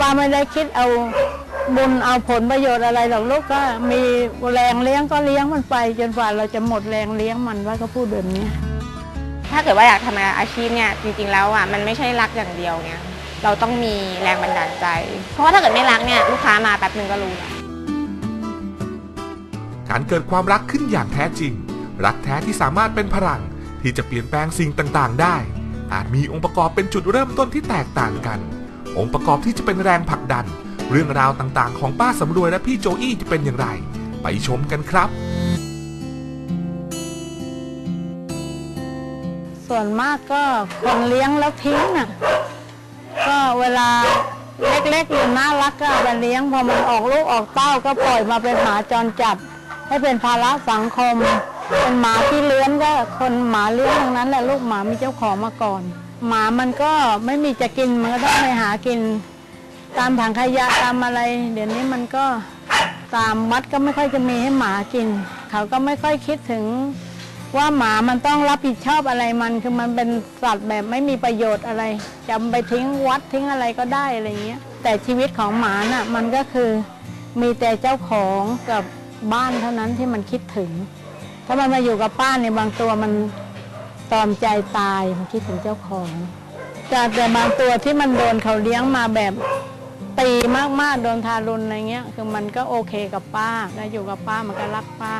ป้าไม่ได้คิดเอาบุญเอาผลประโยชน์อะไรหรอกลูกก็มีแรงเลี้ยงก็เลี้ยงมันไป จนกว่าเราจะหมดแรงเลี้ยงมันว่าก็พูดแบบนี้ ถ้าเกิดว่าอยากทำอาชีพเนี่ยจริงๆแล้วอะมันไม่ใช่รักอย่างเดียวไงเราต้องมีแรงบันดาลใจ เพราะว่าถ้าเกิดไม่รักเนี่ยลูกค้ามาแป๊บนึงก็รู้แล้วการเกิดความรักขึ้นอย่างแท้จริง รักแท้ที่สามารถเป็นพลังที่จะเปลี่ยนแปลงสิ่งต่างๆ ได้ อาจมีองค์ประกอบเป็นจุดเริ่มต้นที่แตกต่างกัน องค์ประกอบที่จะเป็นแรงผลักดัน เรื่องราวต่างๆ ของป้าสำรวยและพี่โจอี้จะเป็นอย่างไร ไปชมกันครับ ส่วนมากก็คนเลี้ยงแล้วทิ้งน่ะก็เวลาเล็กๆอยู่น่ารักก็เอาไปเลี้ยงพอมันออกลูกออกเต้าก็ปล่อยมาเป็นหมาจรจัด ให้เป็นภาระสังคม เป็นหมาที่เลี้ยงก็คนหมาเลี้ยงทั้งนั้นแหละลูกหมามีเจ้าของมาก่อน หมามันก็ไม่มีจะกินมันก็ต้องไปหากิน ตามถังขยะตามอะไร เดี๋ยวนี้มันก็ตามวัดก็ไม่ค่อยจะมีให้หมากิน เขาก็ไม่ค่อยคิดถึงว่าหมามันต้องรับผิดชอบอะไรมัน คือมันเป็นสัตว์แบบไม่มีประโยชน์อะไรจำไปทิ้งวัดทิ้งอะไรก็ได้อะไรเงี้ย แต่ชีวิตของหมาน่ะมันก็คือมีแต่เจ้าของกับบ้านเท่านั้นที่มันคิดถึง ถ้ามันมาอยู่กับป้านี่บางตัวมัน ตอมใจตายมันคิดถึงเจ้าของแต่แต่บางตัวที่มันโดนเขาเลี้ยงมาแบบตีมากๆโดนทารุณอะไรเงี้ย คือมันก็โอเคกับป้าแล้วอยู่กับป้ามันก็รักป้า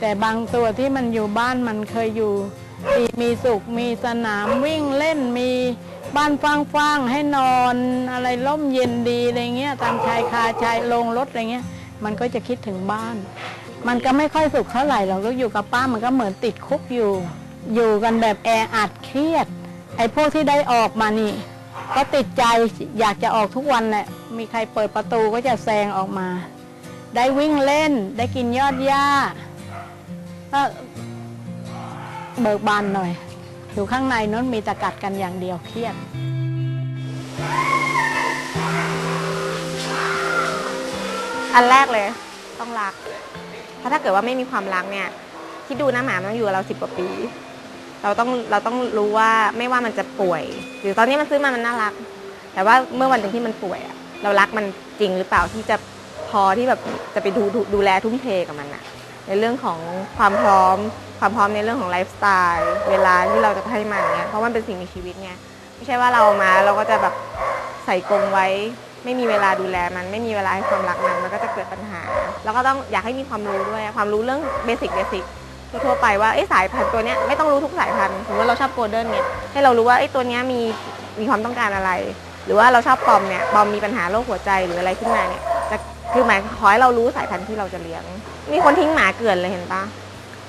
แต่บางตัวที่มันอยู่บ้านมันเคยอยู่ดีมีสุขมีสนามวิ่งเล่นมีบ้านฟ้างๆให้นอนอะไรร่มเย็นดีอะไรเงี้ยตามชายคาชายโรงรถอะไรเงี้ย มันก็จะคิดถึงบ้าน มันก็ไม่ค่อยสุขเท่าไหร่หรอกลูกอยู่กับป้ามันก็เหมือนติดคุกอยู่ อยู่กันแบบแออัดเครียด ไอ้พวกที่ได้ออกมานี่ ก็ติดใจอยากจะออกทุกวันแหละมีใครเปิดประตูก็จะแซงออกมา ได้วิ่งเล่นได้กินยอดหญ้าก็เบิกบานหน่อย อยู่ข้างในนั้นมีตะกัดกันอย่างเดียวเครียดอันแรกเลยต้องรัก เพราะถ้าเกิดว่าไม่มีความรักเนี่ย ที่ดูนะหมามันอยู่กับเราสิบกว่าปี เราต้องเราต้องรู้ว่าไม่ว่ามันจะป่วย หรือตอนนี้มันซื้อมามันน่ารัก แต่ว่าเมื่อวันหนึ่งที่มันป่วยอะเรารักมันจริงหรือเปล่าที่จะพอที่แบบจะไปดูดูดูแลทุ่มเทกับมันอะในเรื่องของความพร้อม ความพร้อมในเรื่องของไลฟ์สไตล์เวลาที่เราจะให้มันเนี่ยเพราะมันเป็นสิ่งมีชีวิตไงไม่ใช่ว่าเรามาเราก็จะแบบใส่กรงไว้ ไม่มีเวลาดูแลมัน ไม่มีเวลาให้ความรักมันมันก็จะเกิดปัญหา แล้วก็ต้องอยากให้มีความรู้ด้วยความรู้เรื่องเบสิกเบสิก ทั่วๆไปว่าเอ้สายพันธุ์ตัวเนี้ยไม่ต้องรู้ทุกสายพันธุ์สมมติว่าเราชอบโกลเด้นเนี่ยให้เรารู้ว่าไอ้ตัวเนี้ยมีมีความต้องการอะไร หรือว่าเราชอบปอมเนี่ยปอมมีปัญหาโรคหัวใจหรืออะไรขึ้นมาเนี่ยจะคือหมายขอให้เรารู้สายพันธุ์ที่เราจะเลี้ยง มีคนทิ้งหมาเกลื่อนเลยเห็นปะ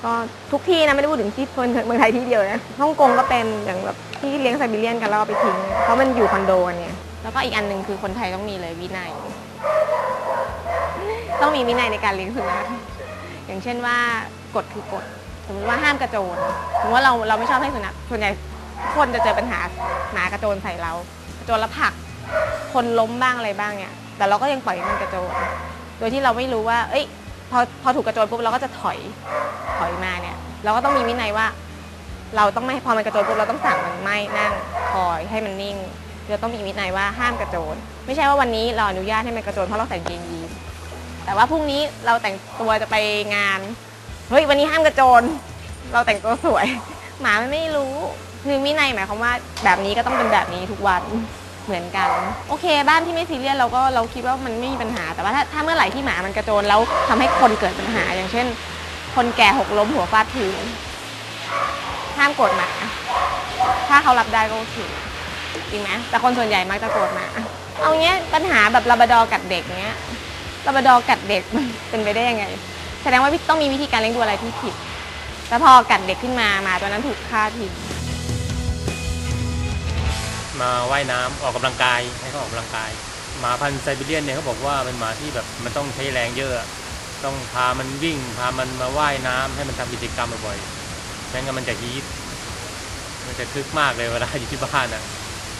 ก็ทุกที่นะไม่ได้พูดถึงที่เมืองไทยที่เดียวนะฮ่องกงก็เป็นอย่างแบบที่เลี้ยงไซบีเรียนกันแล้วเอาไปทิ้งเพราะมันอยู่คอนโดกันเนี่ยแล้วก็อีกอันหนึ่งคือคนไทยต้องมีเลยวินัย ต้องมีวินัยในการเลี้ยงสุนัขอย่างเช่นว่า กฎคือกฎสมมติว่าห้ามกระโจนสมมติว่าเราเราไม่ชอบให้สุนัขส่วนใหญ่คนจะเจอปัญหาหมากระโจนใส่เรา กระโจนแล้วผลัก คนล้มบ้างอะไรบ้างเนี่ย แต่เราก็ยังปล่อยให้มันกระโจน โดยที่เราไม่รู้ว่า เอ้ย พอพอถูกกระโจนปุ๊บเราก็จะถอยถอยมาเนี่ย เราก็ต้องมีวินัยว่า เราต้องไม่พอมันกระโจนปุ๊บเราต้องสั่งมันไม่นั่งคอยให้มันนิ่งเราต้องมีวินัยว่าห้ามกระโจน ไม่ใช่ว่าวันนี้เราอนุญาตให้มันกระโจนเพราะเราใส่งเกงยีนแต่ว่าพรุ่งนี้เราแต่งตัวจะไปงาน เฮ้ยวันนี้ห้ามกระโจน เราแต่งตัวสวย หมามันไม่รู้ คือวินัยหมายความว่าแบบนี้ก็ต้องเป็นแบบนี้ทุกวันเหมือนกัน โอเค บ้านที่ไม่ซีเรียสเราก็เราคิดว่ามันไม่มีปัญหาแต่ว่าถ้าถ้าเมื่อไหร่ที่หมามันกระโจนแล้วทำให้คนเกิดปัญหา อย่างเช่น คนแก่หกล้มหัวฟาดพื้นห้ามโกรธหมาถ้าเขารับได้ก็โอเคจริงไหมแต่คนส่วนใหญ่มักจะโกรธหมาเอาเงี้ยปัญหาแบบลาบาดอกัดเด็กเงี้ยลาบาดอกัดเด็กมันเป็นไปได้ยังไง แสดงว่าต้องมีวิธีการเลี้ยงดูอะไรที่ผิด แล้วพอกัดเด็กขึ้นมาหมาตัวนั้นถูกฆ่าทิ้งมาว่ายน้ำออกกำลังกายให้เขาออกกำลังกาย หมาพันธุ์ไซบีเรียนเนี่ยเขาบอกว่าเป็นหมาที่แบบมันต้องใช้แรงเยอะ ต้องพามันวิ่ง พามันมาว่ายน้ำให้มันทำกิจกรรมบ่อยๆไม่งั้นมันจะฮีทมันจะคึกมากเลยเวลาอยู่ที่บ้านอะ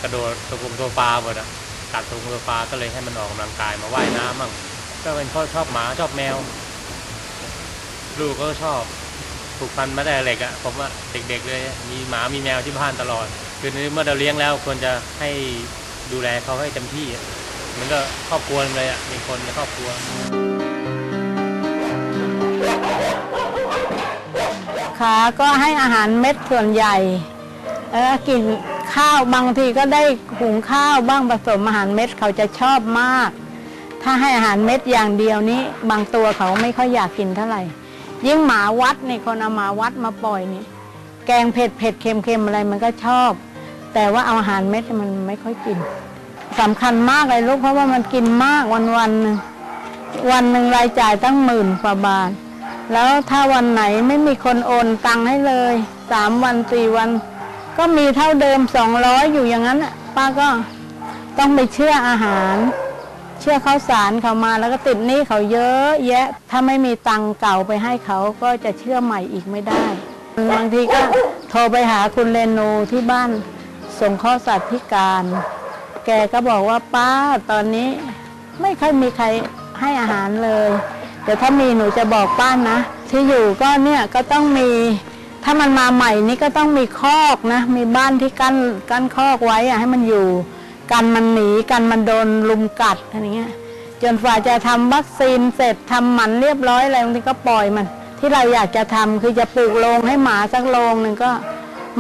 กระโดดตะกุงโซฟาหมดอะกัดตะกุงโซฟาก็เลยให้มันออกกำลังกายมาว่ายน้ำมั่งก็เป็นข้อชอบหมาชอบแมว ลูกก็ชอบผูกพันมาได้เล็กอะผมว่าเด็กๆเลยมีหมามีแมวที่บ้านตลอด คือเมื่อเราเลี้ยงแล้วควรจะให้ดูแลเขาให้เต็มที่มันก็ครอบครัวเลยอะมีคนในครอบครัวขาก็ให้อาหารเม็ดส่วนใหญ่แล้วก็กินข้าวบางทีก็ได้หุงข้าวบ้างผสมอาหารเม็ดเขาจะชอบมาก ถ้าให้อาหารเม็ดอย่างเดียวนี้ บางตัวเขาไม่ค่อยอยากกินเท่าไหร่ ยิ่งหมาวัดนี่คนเอาหมาวัดมาปล่อยนี่ แกงเผ็ดเผ็ดเค็มเค็มอะไรมันก็ชอบ แต่ว่าเอาอาหารเม็ดมันไม่ค่อยกินสำคัญมากเลยลูกเพราะว่ามันกินมากวันวันหนึ่งวันหนึ่งรายจ่ายตั้งหมื่นกว่าบาท แล้วถ้าวันไหนไม่มีคนโอนตังค์ให้เลยสามวันสี่วัน ก็มีเท่าเดิมสองร้อยอยู่อย่างนั้นป้าก็ต้องไปเชื่ออาหาร เชื่อเขาสารเขามาแล้วก็ติดหนี้เขาเยอะแยะ ถ้าไม่มีตังค์เก่าไปให้เขาก็จะเชื่อใหม่อีกไม่ได้ บางทีก็โทรไปหาคุณเรนูที่บ้านส่งข้อสัตว์พิการ แกก็บอกว่าป้าตอนนี้ไม่ค่อยมีใครให้อาหารเลยเดี๋ยวถ้ามีหนูจะบอกป้านะ ที่อยู่ก็เนี่ยก็ต้องมี ถ้ามันมาใหม่นี่ก็ต้องมีคอกนะ มีบ้านที่กั้นกั้นคอกไว้อะให้มันอยู่ กันมันหนีกันมันโดนลุมกัดอะไรเงี้ยจนฝ่าจะทำวัคซีนเสร็จทำหมันเรียบร้อยอะไรบางทีก็ปล่อยมัน ที่เราอยากจะทำคือจะปลูกโรงให้หมาสักโรงหนึ่งก็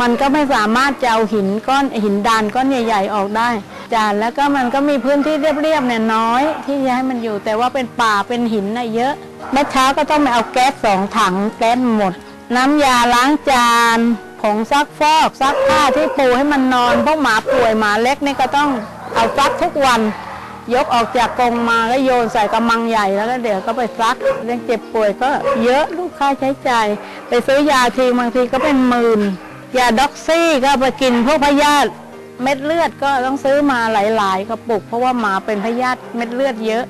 มันก็ไม่สามารถจะเอาหินก้อนหินดานก้อนใหญ่ ๆออกได้จานแล้วก็มันก็มีพื้นที่เรียบๆเนี่ยน้อย ที่จะให้มันอยู่แต่ว่าเป็นป่าเป็นหินน่ะเยอะเมื่อเช้าก็ต้องไปเอาแก๊สสองถังแก๊สหมด น้ำยาล้างจาน ผงซักฟอกซักผ้าที่ปูให้มันนอนพวกหมาป่วยหมาเล็กนี่ก็ต้องเอาซักทุกวัน ยกออกจากกรงมาแล้วโยนใส่กระมังใหญ่แล้วก็เดี๋ยวก็ไปซักเรื่องเจ็บป่วยก็เยอะลูกค่าใช้จ่ายไปซื้อยาทีบางทีก็เป็นหมื่นยาด็อกซี่ก็ไปกินพวกพยาธิเม็ดเลือดก็ต้องซื้อมาหลาย ๆกระปุก เพราะว่าหมาเป็นพยาธิเม็ดเลือดเยอะ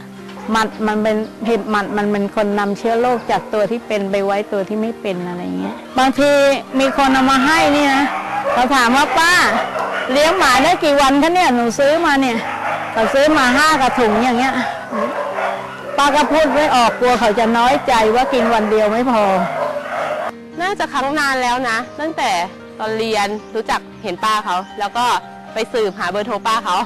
หมัดมันเป็นเห็บหมัดมันเป็นคนนำเชื้อโรคจากตัวที่เป็นไปไว้ตัวที่ไม่เป็นอะไรเงี้ย บางทีมีคนเอามาให้นี่นะเราถามว่าป้า เลี้ยงหมาได้กี่วันคะเนี่ยหนูซื้อมาเนี่ยเขาซื้อมาห้ากระถุงอย่างเงี้ยป้าก็พูดไม่ออกกลัวเขาจะน้อยใจว่ากินวันเดียวไม่พอ น่าจะครั้งนานแล้วนะ ตั้งแต่ตอนเรียนรู้จักเห็นป้าเขา แล้วก็ไปสืบหาเบอร์โทรป้าเขา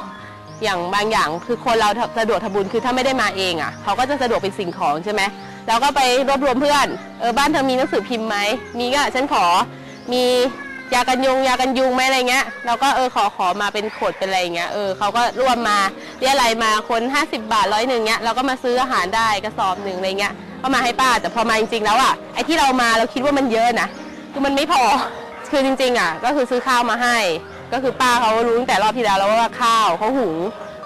อย่างบางอย่างคือคนเราสะดวกทำบุญคือถ้าไม่ได้มาเองอะเขาก็จะสะดวกเป็นสิ่งของใช่ไหมแล้วก็ไปรวบรวมเพื่อนเออบ้านเธอมีหนังสือพิมพ์ไหมมีก็ฉันขอมียากันยุงยากันยุงไหมอะไรเงี้ยเราก็เออขอขอมาเป็นขวดเป็นอะไรเงี้ยเออเขาก็รวมมาเรียอะไรมาคน 50 บาทร้อยหนึ่งเงี้ยเราก็มาซื้ออาหารได้กระสอบหนึ่งอะไรเงี้ยก็มาให้ป้าแต่พอมาจริงๆแล้วอะไอ้ที่เรามาเราคิดว่ามันเยอะนะคือมันไม่พอคือจริงๆอะก็คือซื้อข้าวมาให้ ก็คือป้าเขารู้ตั้งแต่รอบที่แล้วแล้วว่าข้าวเขาหุง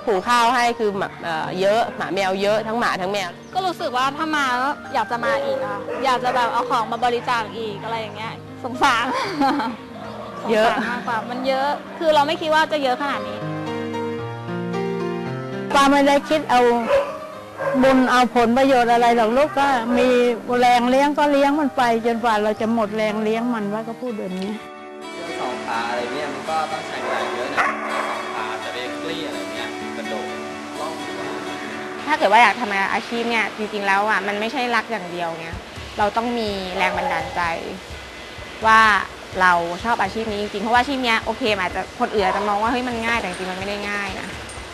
หุงข้าวให้คือแบบเอ่อเยอะหมาแมวเยอะทั้งหมาทั้งแมว ก็รู้สึกว่าถ้ามาแล้วอยากจะมาอีกอะอยากจะแบบเอาของมาบริจาคอีกอะไรอย่างเงี้ย สงสารเยอะสงสารมากกว่ามันเยอะ คือเราไม่คิดว่าจะเยอะขนาดนี้ ป้าไม่ได้คิดเอาบุญเอาผลประโยชน์อะไรหรอกลูกก็มีแรงเลี้ยงก็เลี้ยงมันไป จนกว่าเราจะหมดแรงเลี้ยงมันว่าก็พูดแบบนี้ เรื่องสองขาอะไรเนี่ยมันก็ต้องใช้แรงเยอะนะสองขาจะไปกลี้อะไรเนี่ยกระโดดล่องลอว่าถ้าเกิดว่าอยากทำอาชีพเนี่ยจริงๆแล้วอะมันไม่ใช่รักอย่างเดียวไงเราต้องมีแรงบันดาลใจ ว่าเราชอบอาชีพนี้จริงๆเพราะว่าอาชีพเนี้ยโอเคอาจจะคนอื่นอาจจะมองว่าเฮ้ยมันง่ายแต่จริงๆมันไม่ได้ง่ายนะ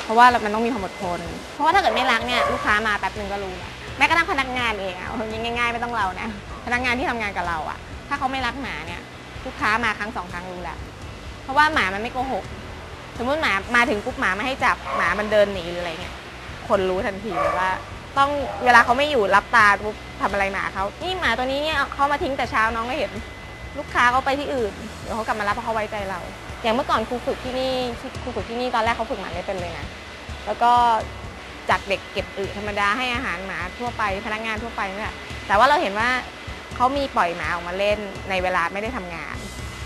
เพราะว่ามันต้องมีความอดทน เพราะว่าถ้าเกิดไม่รักเนี่ยลูกค้ามาแป๊บหนึ่งก็รู้แล้วแม้กระทั่งพนักงานเองอะง่ายๆไม่ต้องเรานะพนักงานที่ทำงานกับเราอะ ถ้าเขาไม่รักหมาเนี่ย ลูกค้ามาครั้งสองครั้งรู้แล้วเพราะว่าหมามันไม่โกหก สมมติหมามาถึงปุ๊บหมาไม่ให้จับหมามันเดินหนีหรืออะไรเงี้ยคนรู้ทันทีเลยว่า ต้องเวลาเขาไม่อยู่รับตาปุ๊บทำอะไรหมาเขานี่หมาตัวนี้เนี่ยเขามาทิ้งแต่เช้าน้องก็เห็น ลูกค้าเขาไปที่อื่นเดี๋ยวเขากลับมารับเพราะเขาไว้ใจเรา อย่างเมื่อก่อนครูฝึกที่นี่ครูฝึกที่นี่ตอนแรกเขาฝึกหมาไม่เป็นเลยนะแล้วก็จากเด็กเก็บอึธรรมดาให้อาหารหมาทั่วไปพนักงานทั่วไปนี่แหละแต่ว่าเราเห็นว่า เขามีปล่อยหมาออกมาเล่นในเวลาไม่ได้ทำงาน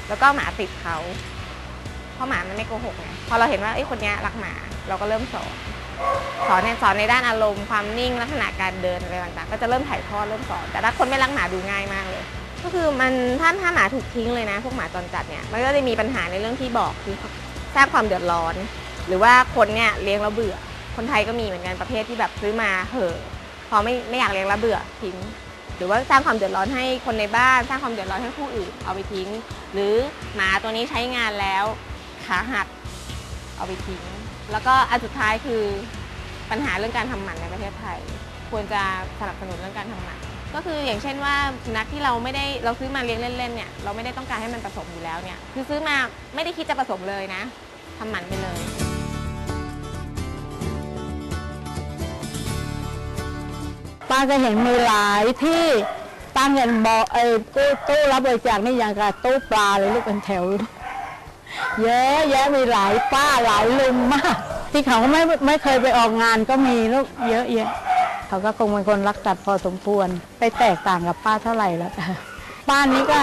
แล้วก็หมาติดเขาเพราะหมามันไม่โกหกไงพอเราเห็นว่าไอ้คนนี้รักหมาเราก็เริ่มสอนสอนเนี่ยสอนในด้านอารมณ์ความนิ่งลักษณะการเดินอะไรต่างๆ ก็จะเริ่มถ่ายทอดเริ่มสอน แต่ถ้าคนไม่รักหมาดูง่ายมากเลย ก็คือมันถ้าถ้าหมาถูกทิ้งเลยนะ พวกหมาจรจัดเนี่ยมันก็จะมีปัญหาในเรื่องที่บอกคือสร้างความเดือดร้อน หรือว่าคนเนี่ยเลี้ยงแล้วเบื่อ คนไทยก็มีเหมือนกันประเภทที่แบบซื้อมาเหอะพอไม่ไม่อยากเลี้ยงแล้วเบื่อทิ้ง หรือว่าสร้างความเดือดร้อนให้คนในบ้าน สร้างความเดือดร้อนให้ผู้อื่นเอาไปทิ้ง หรือหมาตัวนี้ใช้งานแล้วขาหักเอาไปทิ้ง แล้วก็อันสุดท้ายคือปัญหาเรื่องการทำหมันในประเทศไทย ควรจะสนับสนุนเรื่องการทำหมันก็คืออย่างเช่นว่าสุนัขที่เราไม่ได้เราซื้อมาเลี้ยงเล่นๆเนี่ยเราไม่ได้ต้องการให้มันผสมอยู่แล้วเนี่ยคือซื้อมาไม่ได้คิดจะผสมเลยนะทำหมันไปเลย ป้าก็เห็นมีหลายที่ตั้งเงินบอไอ้ตู้ตู้รับบริจาคนี่อย่างกับตู้ปลาเลยลูกเป็นแถว เยอะแยะมีหลายป้าหลายลุงมาก ที่เขาไม่ไม่เคยไปออกงานก็มีลูกเยอะแยะเขาก็คงเป็นคนรักสัตว์พอสมควร ไปแตกต่างกับป้าเท่าไหร่แล้วป้านี้ก็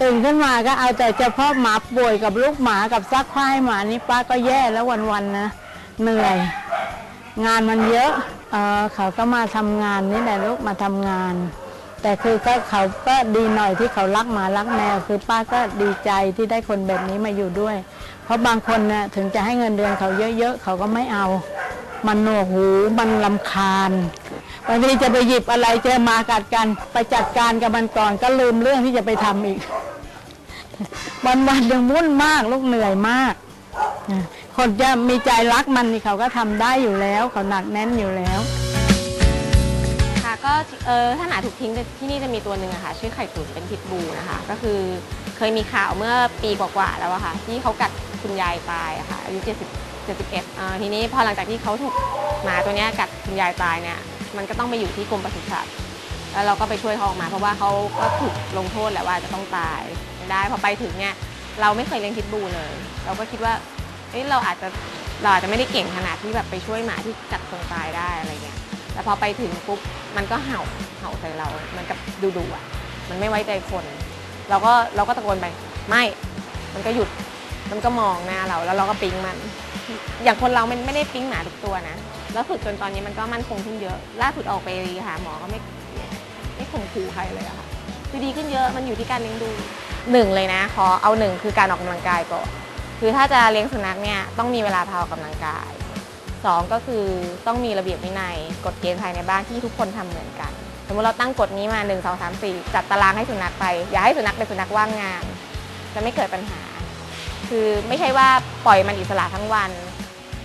ตื่นขึ้นมาก็เอาแต่เฉพาะหมาป่วยกับลูกหมากับซักผ้าให้หมานี่ป้าก็แย่แล้ววันๆนะเหนื่อย งานมันเยอะเออเขาก็มาทำงานนี่แหละลูกมาทำงาน แต่คือก็เขาก็ดีหน่อยที่เขารักหมารักแมวคือป้าก็ดีใจที่ได้คนแบบนี้มาอยู่ด้วย เพราะบางคนเนี่ยถึงจะให้เงินเดือนเขาเยอะๆเขาก็ไม่เอา มันหนวกหูมันลำคาญบางทีจะไปหยิบอะไรเจอมากัดกัน ไปจัดการกับมันก่อนก็ลืมเรื่องที่จะไปทำอีก วันวันๆยังวุ่นมากลูกเหนื่อยมาก คนจะมีใจรักมันนี่เขาก็ทำได้อยู่แล้ว เขาหนักแน่นอยู่แล้ว ค่ะก็เออถ้าหมาถูกทิ้งที่นี่จะมีตัวหนึ่งอะค่ะ ชื่อไข่ตุ๋นเป็นพิษบูนะคะ ก็คือเคยมีข่าวเมื่อปีกว่าๆแล้วอะค่ะ ที่เขากัดคุณยายตายอะค่ะอายุ 70 71อ่าทีนี้พอหลังจากที่เขาถูกหมาตัวเนี้ยกัดคุณยายตายเนี่ยมันก็ต้องไปอยู่ที่กรมปศุสัตว์แล้วเราก็ไปช่วยเขาออกมาเพราะว่าเขาก็ถูกลงโทษแหละว่าจะต้องตายไม่ได้พอไปถึงเนี่ยเราไม่เคยเลี้ยงพิษบูเลย เราก็คิดว่า อ้ยเราอาจจะเราอาจจะไม่ได้เก่งขนาดที่แบบไปช่วยหมาที่กัดคนตายได้อะไรเงี้ยแต่พอไปถึงปุ๊บมันก็เห่าเห่าใส่เรามันกับดูดูอะ มันไม่ไว้ใจคน เราก็เราก็ตะโกนไปไม่ มันก็หยุดมันก็มองหน้าเราแล้วเราก็ปิ๊งมัน อย่างคนเรามันไม่ได้ปิ๊งหมาทุกตัวนะแล้วฝึกจนตอนนี้มันก็มั่นคงขึ้นเยอะ ล่าสุดออกไปหาหมอก็ไม่ไม่ข่มขู่ใครเลยอะค่ะคือดีขึ้นเยอะมันอยู่ที่การเลี้ยงดูหนึ่งเลยนะขอเอาหนึ่งคือการออกกำลังกายก่อน คือถ้าจะเลี้ยงสุนัขเนี่ยต้องมีเวลาพาออกกำลังกายสองก็คือต้องมีระเบียบวินัยกฎเกณฑ์ภายในบ้านที่ทุกคนทำเหมือนกัน สมมติเราตั้งกฎนี้มา 1 2 3 4 จัดตารางให้สุนัขไป อย่าให้สุนัขเป็นสุนัขว่างงาน จะไม่เกิดปัญหา คือไม่ใช่ว่าปล่อยมันอิสระทั้งวัน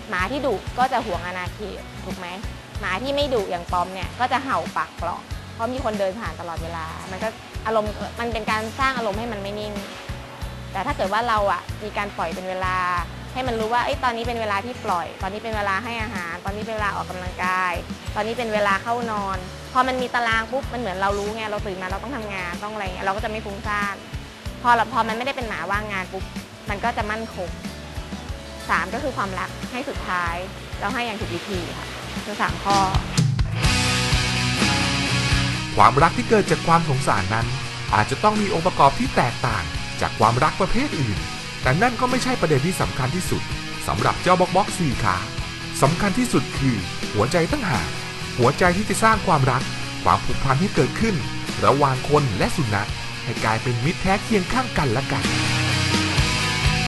หมาที่ดุก็จะห่วงอาณาเขตถูกไหมหมาที่ไม่ดุอย่างปอมเนี่ยก็จะเห่าปากเปราะเพราะมีคนเดินผ่านตลอดเวลา มันก็อารมณ์มันเป็นการสร้างอารมณ์ให้มันไม่นิ่ง แต่ถ้าเกิดว่าเราอะมีการปล่อยเป็นเวลา ให้มันรู้ว่าเอ้ตอนนี้เป็นเวลาที่ปล่อย ตอนนี้เป็นเวลาให้อาหาร ตอนนี้เป็นเวลาออกกำลังกาย ตอนนี้เป็นเวลาเข้านอน พอมันมีตารางปุ๊บมันเหมือนเรารู้ไงเราตื่นมาเราต้องทำงานต้องอะไรเงี้ยเราก็จะไม่ฟุ้งซ่านพอพอมันไม่ได้เป็นหมาว่างงานปุ๊บมันก็จะมั่นคงสามก็คือความรักให้สุดท้ายแล้วให้อย่างถูกวิธีค่ะคือสามข้อ ความรักที่เกิดจากความสงสารนั้น อาจจะต้องมีองค์ประกอบที่แตกต่าง จากความรักประเภทอื่น แต่นั่นก็ไม่ใช่ประเด็นที่สำคัญที่สุดสำหรับเจ้าบ็อกบ็อกสี่ขาสำคัญที่สุดคือ หัวใจตั้งหากหัวใจที่จะสร้างความรัก ความผูกพันให้เกิดขึ้น ระหว่างคนและสุนัขให้กลายเป็นมิตรแท้เคียงข้างกันและกัน